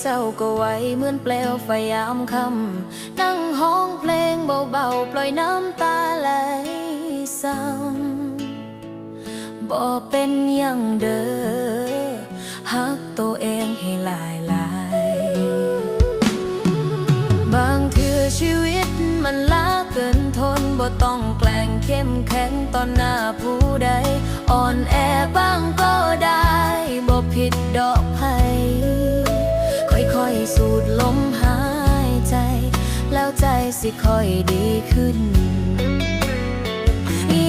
เจ้าก็ไหวเหมือนเปลวไฟยามค่ำนั่งห้องเพลงเบาๆ ปล่อยน้ำตาไหลซ้ำบ่เป็นอย่างเด้อหักตัวเองให้หลายหลายบางเทื่อชีวิตมันล้าเกินทนบ่ต้องแกล้งเข้มแข็งตอนหน้าผู้ใด อ่อนแอบ้างก็ได้บ่ผิดดอกไผ่ค่อย สูดลมหายใจ แล้วใจสิค่อยดีขึ้น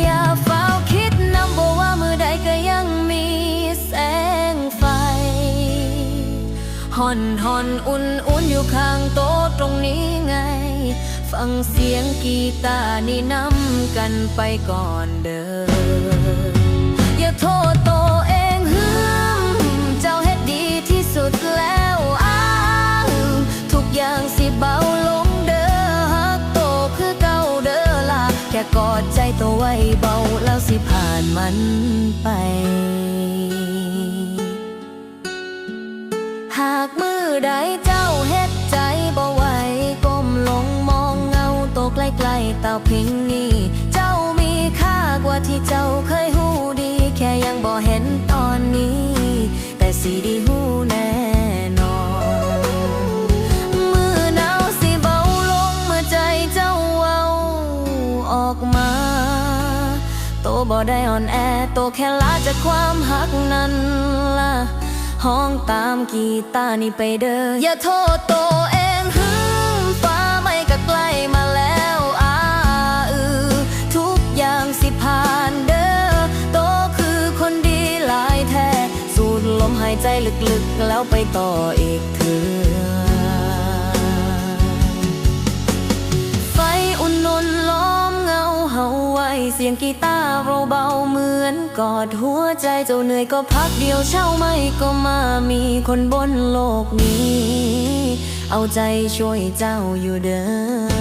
อย่าเฝ้าคิดนำบ่ว่ามือใดก็ยังมีแสงไฟห่อนห่อนอุ่นอุ่นอยู่ข้างโต๊ะตรงนี้ไง ฟังเสียงกีตาร์นี่นำกันไปก่อนเด้อ กอดใจตัวไว้เบาแล้วสิผ่านมันไป หากมือใดเจ้าเฮ็ดใจบ่ไหวก้มลงมองเงาตัวใกล้ๆเต่าพิงนี้ บ่ได้อ่อนแอโตแค่ลาจากความหักนั้นล่ะห้องตามกีตาร์นี่ไปเด้ออย่าโทษตัวเองหึมฟ้าไม่ก็ใกล้มาแล้วอาอือทุกอย่างสิผ่านเด้อโตคือคนดีหลายแท้สูดลมหายใจลึกๆ แล้วไปต่ออีกเถือ สียงกีตาร์เบาๆเหมือนกอดหัวใจเจ้าเหนื่อยก็พักเดียวเช่าไม่ก็มามีคนบนโลกนี้ เอาใจช่วยเจ้าอยู่เด้อ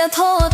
อย่าโทษ